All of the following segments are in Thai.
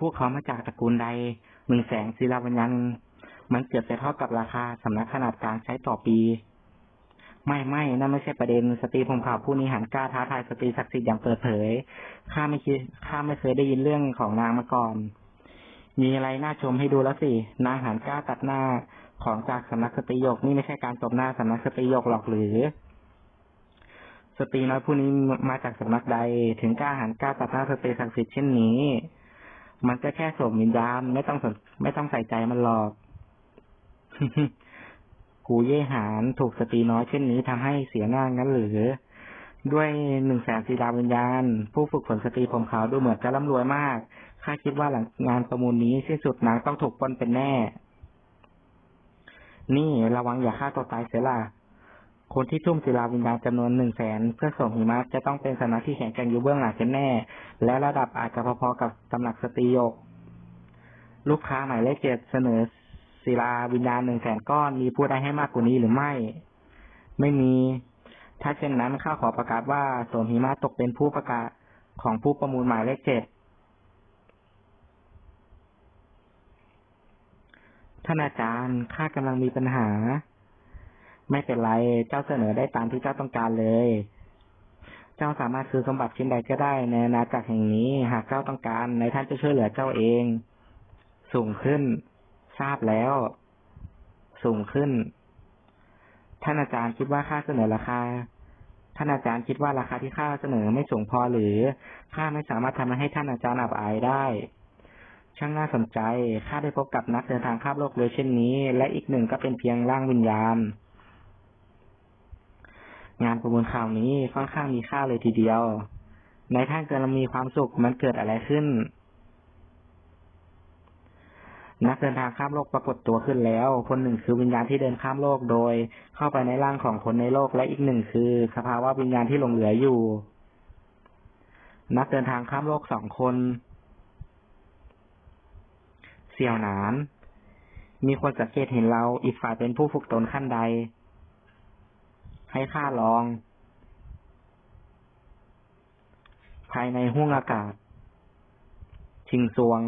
พวกเขามาจากตระกูลใดหนึ่งแสงศิลาวิญญาณมันเกือบจะเท่ากับราคาสำนักขนาดกลางใช้ต่อปี ไม่ไม่นั่นไม่ใช่ประเด็นสตรีผมข่าวผู้นี้หันกล้าท้าทายสตรีศักดิ์สิทธิ์อย่างเปิดเผยข้าไม่คิดข้าไม่เคยได้ยินเรื่องของนางมาก่อน มีอะไรน่าชมให้ดูแล้วสินางหันกล้าตัดหน้าของจากสำนักสตรียกนี่ไม่ใช่การตบหน้าสำนักสตรียกหรอกหรือ สตรีน้อยผู้นี้มาจากสำนักใด ถึงกล้าหันกล้าตัดหน้าสตรีศักดิ์สิทธิ์เช่นนี้ มันก็แค่สวมวิญญาณไม่ต้องสนไม่ต้องใส่ใจมันหรอกกูเย่หานถูกสตรีน้อยเช่นนี้ทำให้เสียหน้างั้นหรือ ด้วยหนึ่งแสนสีดาวิญญาณ ผู้ฝึกฝนสตรีผมขาวดูเหมือนจะร่ำรวยมากข้าคิดว่าหลังงานประมูลนี้สิ้นสุดนางต้องถูกปล้นเป็นแน่ นี่ระวังอย่าฆ่าตัวตายเสียล่ะ คนที่ทุ่มศิลาวิญญาณจำนวนหนึ่งแสนเพื่อส่งหิมะจะต้องเป็นสำนักที่แข็งแกร่งอยู่เบื้องหลังกันแน่ และระดับอาจจะพอๆกับตำหนักสตรีโยก ลูกค้าหมายเลขเจ็ดเสนอศิลาวิญญาณหนึ่งแสนก้อนมีผู้ใดให้มากกว่านี้หรือไม่ ไม่มี ถ้าเช่นนั้นข้าขอประกาศว่าโสมหิมะตกเป็นผู้ประกาศของผู้ประมูลหมายเลขเจ็ดท่านอาจารย์ข้ากำลังมีปัญหา ไม่เป็นไร เจ้าเสนอได้ตามที่เจ้าต้องการเลย เจ้าสามารถซื้อสมบัติชิ้นใดก็ได้ในอาณาจักรแห่งนี้ หากเจ้าต้องการ ในท่านจะช่วยเหลือเจ้าเอง สูงขึ้น ทราบแล้ว สูงขึ้น ท่านอาจารย์คิดว่าค่าเสนอราคา ท่านอาจารย์คิดว่าราคาที่ข้าเสนอไม่สูงพอหรือข้าไม่สามารถทำให้ท่านอาจารย์อับอายได้ช่างน่าสนใจ ข้าได้พบกับนักเดินทางข้ามโลกเลยเช่นนี้ และอีกหนึ่งก็เป็นเพียงร่างวิญญาณ งานประมูลข่าวนี้ค่อนข้างมีค่าเลยทีเดียว ในท่านกำลังมีความสุขมันเกิดอะไรขึ้น นักเดินทางข้ามโลกปรากฏตัวขึ้นแล้ว คนหนึ่งคือวิญญาณที่เดินข้ามโลกโดย เข้าไปในร่างของคนในโลกและอีกหนึ่งคือสภาวะวิญญาณที่หลงเหลืออยู่ นักเดินทางข้ามโลกสองคนเสี่ยวหนาน มีคนสังเกตเห็นเราอีกฝ่ายเป็นผู้ฝึกตนขั้นใด ให้ข้าลอง ภายในห้วงอากาศ ชิงซวง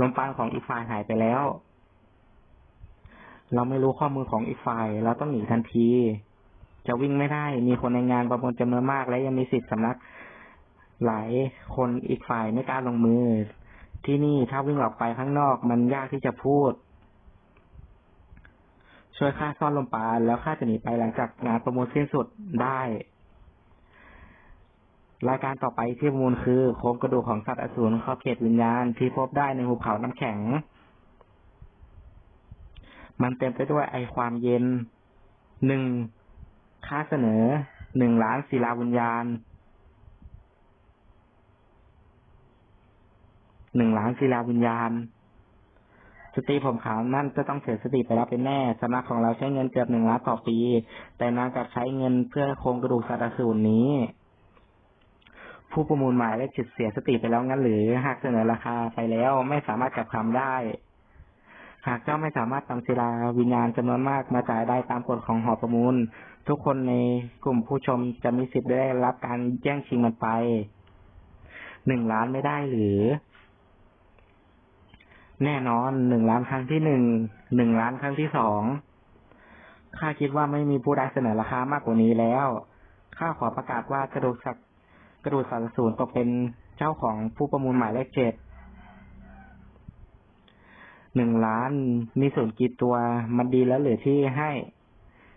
ลมปาณของอีกฝ่ายหายไปแล้ว เราไม่รู้ข้อมูลของอีกฝ่าย เราต้องหนีทันที จะวิ่งไม่ได้ มีคนในงานประมูลจำนวนมาก และยังมีสิทธิ์สำนัก หลายคนอีกฝ่ายไม่กล้าลงมือ ที่นี่ถ้าวิ่งออกไปข้างนอกมันยากที่จะพูด ช่วยข้าซ่อนลมปราณแล้วข้าจะหนีไปหลังจากงานประมูลสิ้นสุดได้ รายการต่อไปที่ประมูลคือโครงกระดูกของสัตว์อสูรขอบเขตวิญญาณที่พบได้ในหุบเขาน้ำแข็ง มันเต็มไปด้วยไอความเย็นหนึ่งค่าเสนอหนึ่งล้านศิลาวิญญาณหนึ่งล้านศิลาวิญญาณ ตรีผมขาวนั่นจะต้องเสียสติไปแล้วเป็นแน่สำนักของเราใช้เงินเกือบหนึ่งล้านต่อปี แต่นางกลับใช้เงินเพื่อโครงกระดูกสัตว์สูรนี้ ผู้ประมูลหมายเลขจิตเสียสติไปแล้วงั้นหรือ หากเสนอราคาไปแล้วไม่สามารถกลับคำได้ หากเจ้าไม่สามารถนำศิลาวิญญาณจำนวนมากมาจ่ายได้ตามกฎของหอประมูล ทุกคนในกลุ่มผู้ชมจะมีสิทธิ์ได้รับการแย่งชิงมันไปหนึ่งล้านไม่ได้หรือ แน่นอนหนึ่งล้านครั้งที่หนึ่งหนึ่งล้านครั้งที่สองข้าคิดว่าไม่มีผู้ใดเสนอราคามากกว่านี้แล้วข้าขอประกาศว่ากระดูกสักกระดูกสัตว์สูรตกเป็นเจ้าของผู้ประมูลหมายเลขเจ็ดหนึ่งล้านมีส่วนกี่ตัวมันดีแล้วหรือที่ให้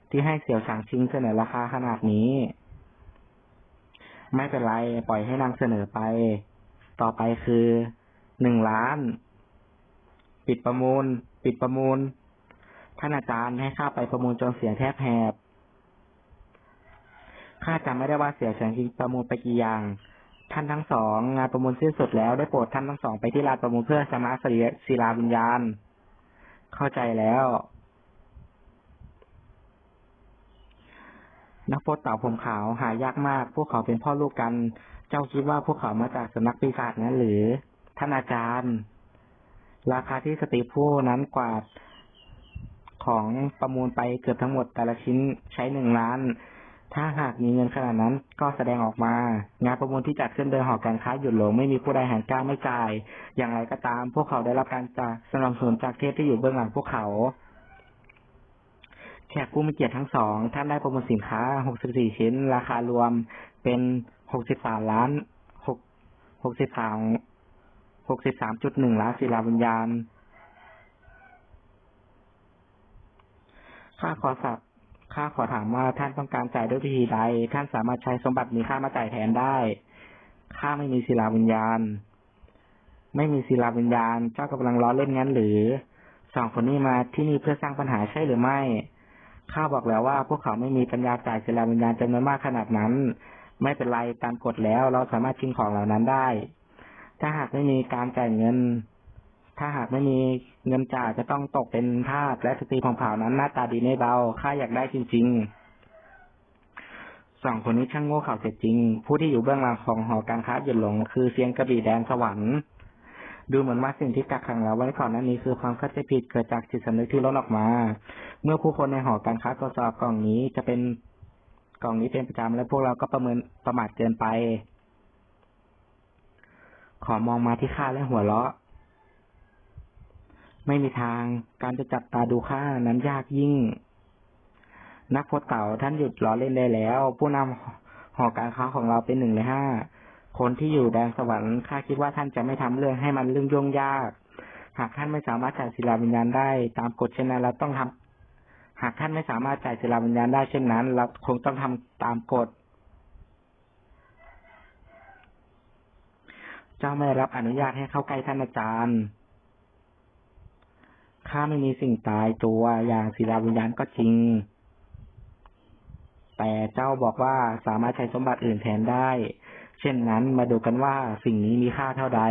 ที่ให้เสี่ยวฉางชิงเสนอราคาขนาดนี้ ไม่เป็นไร ปล่อยให้นางเสนอไป ต่อไปคือหนึ่งล้าน ปิดประมูล ปิดประมูล ท่านอาจารย์ให้ข้าไปประมูลจนเสียงแทบแหบข้าจำไม่ได้ว่าเสียเฉียงชิงประมูลไปกี่อย่าง ท่านทั้งสองงานประมูลสิ้นสุดแล้วได้โปรดท่านทั้งสองไปที่ลานประมูลเพื่อสมาร์ทศิลาวิญญาณ เข้าใจแล้ว นักโทษเต่าผมขาวหายากมาก พวกเขาเป็นพ่อลูกกัน เจ้าคิดว่าพวกเขามาจากสำนักปีศาจนั้นหรือ ท่านอาจารย์ ราคาที่สตรีผู้นั้นกวาดของประมูลไปเกือบทั้งหมดแต่ละชิ้นใช้หนึ่งล้าน ถ้าหากมีเงินขนาดนั้นก็แสดงออกมา งานประมูลที่จัดขึ้นโดยหอการค้าหยุดลงไม่มีผู้ใดแห่งกล้าไม่จ่าย อย่างไรก็ตาม พวกเขาได้รับการจากสนับสนุนจากเทพที่อยู่เบื้องหลังพวกเขาแขกผู้มีเกียรติทั้งสองท่านได้ประมูลสินค้า 64 ชิ้น ราคารวมเป็น 63 ล้าน 6 63 63.1ล้านศิลาวิญญาณข้าขอสับข้าขอถามว่าท่านต้องการจ่ายด้วยวิธีใด ท่านสามารถใช้สมบัติมีค่ามาจ่ายแทนได้ข้าไม่มีศิลาวิญญาณ ไม่มีศิลาวิญญาณ เจ้ากำลังล้อเล่นงั้นหรือ สองคนนี้มาที่นี่เพื่อสร้างปัญหาใช่หรือไม่ ข้าบอกแล้วว่า พวกเขาไม่มีปัญญาจ่ายศิลาวิญญาณจำนวนมากขนาดนั้น ไม่เป็นไรตามกฎแล้วเราสามารถชิงของเหล่านั้นได้ ถ้าหากไม่มีการจ่ายเงิน ถ้าหากไม่มีเงินจ่ายจะต้องตกเป็นทาสและสตรีของเผ่านั้นหน้าตาดีไม่เบาข้าอยากได้จริง ๆ สองคนนี้ช่างโง่เขลาเสียจริง ผู้ที่อยู่เบื้องหลังของหอการค้าหยุดหลง คือเซียงกระบี่แดนสวรรค์ดูเหมือนว่าสิ่งที่กักขังเราไว้ก่อนหน้านี้คือความเข้าใจผิดเกิดจากจิตสำนึกที่ลดออกมา เมื่อผู้คนในหอการค้าตรวจสอบกล่องนี้จะเป็นกล่องนี้เป็นประจำและพวกเราก็ประเมินประมาทเกินไป ขอมองมาที่ข้าและหัวเราะ ไม่มีทางการจะจับตาดูข้านั้นยากยิ่ง นักโพสเต่าท่านหยุดล้อเล่นได้แล้ว ผู้นำหอการค้าของเราเป็นหนึ่งในห้าคนที่อยู่แดนสวรรค์ข้าคิดว่าท่านจะไม่ทำเรื่องให้มันเรื่องยุ่งยาก หากท่านไม่สามารถจ่ายศิลาวิญญาณได้ ตามกฎเช่นนั้นเราต้องทำหากท่านไม่สามารถจ่ายศิลาวิญญาณได้เช่นนั้น เราคงต้องทำตามกฎ เจ้าไม่ได้รับอนุญาตให้เข้าใกล้ท่านอาจารย์ข้าไม่มีสิ่งตายตัวอย่างศิลาวิญญาณก็จริง แต่เจ้าบอกว่าสามารถใช้สมบัติอื่นแทนได้ เช่นนั้นมาดูกันว่าสิ่งนี้มีค่าเท่าใด